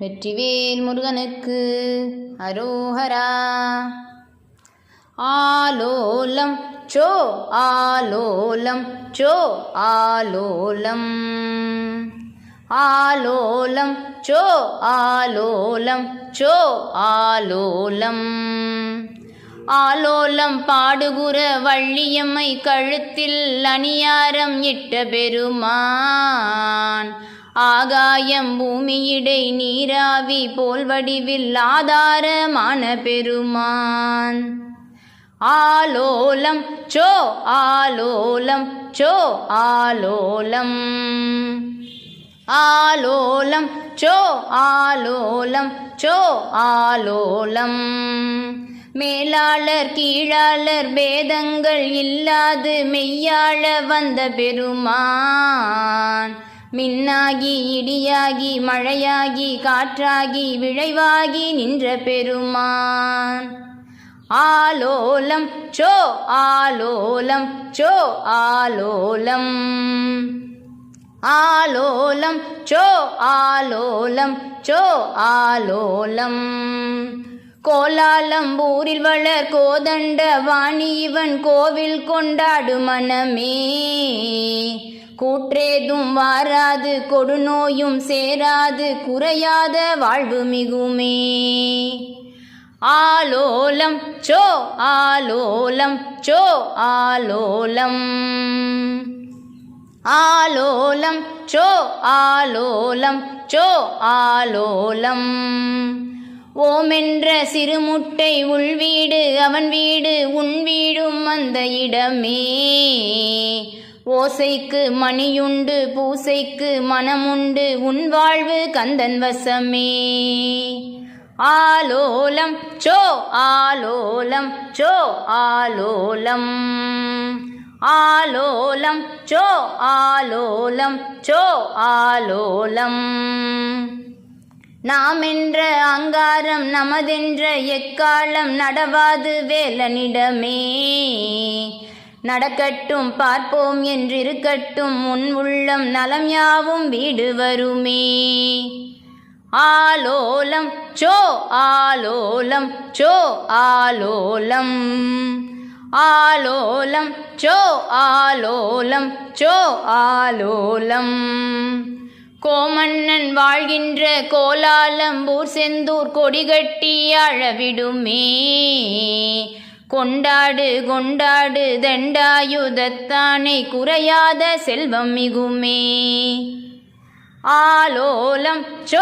வெற்றிவேல் முருகனுக்கு அரோஹரா. ஆலோலம் சோ ஆலோலம் சோ ஆலோலம். ஆலோலம் சோ ஆலோலம் சோ ஆலோலம். ஆலோலம் பாடுகுற வள்ளியம்மை கழுத்தில் அணியாரம் இட்ட பெருமான். ஆகாயம் பூமியிடை நீராவி போல் வடிவில் ஆதாரமான பெருமான். ஆலோலம் சோ ஆலோலம் சோ ஆலோலம். ஆலோலம் சோ ஆலோலம் சோ ஆலோலம். மேலாளர் கீழாளர் பேதங்கள் இல்லாது மெய்யாள வந்த பெருமான். மின்னாகி இடியாகி மழையாகி காற்றாகி விழைவாகி நின்ற பெருமான். ஆலோலம் சோ ஆலோலம் சோ ஆலோலம். ஆலோலம் சோ ஆலோலம் சோ ஆலோலம். கோலாலம்பூரில் வளர் கோதண்ட வாணி இவன் கோவில் கொண்டாடு மனமே. கூற்றேதும் வாராது கொடுநோயும் சேராது குறையாத வாழ்வு மிகுமே. ஆலோலம் சோ ஆலோலம் சோ ஆலோலம். ஆலோலம் சோ ஆலோலம் சோ ஆலோலம். ஓமென்ற சிறுமுட்டை உள்வீடு அவன் வீடு உன் வீடும் அந்த இடமே. ஓசைக்கு மணியுண்டு பூசைக்கு மனமுண்டு உன் வாழ்வு கந்தன் வசமே. ஆலோலம் சோ ஆலோலம் சோ ஆலோலம். ஆலோலம் சோ ஆலோலம் சோ ஆலோலம். நாம் என்ற அங்காரம் நமதென்ற எக்காலம் நடவாது வேலனிடமே. நடக்கட்டும் பார்ப்போம் என்றிருக்கட்டும் உன் உள்ளம் நலம் யாவும் வீடு வருமே. ஆலோலம் சோ ஆலோலம் சோ ஆலோலம். ஆலோலம் சோ ஆலோலம் சோ ஆலோலம். கோமன்னன் வாழ்கின்ற கோலாலம்பூர் செந்தூர் கொடிகட்டி அழவிடுமே. கொண்டாடு கொண்டாடு தண்டாயுதத்தானை குறையாத செல்வம் மிகுமே. ஆலோலம் சோ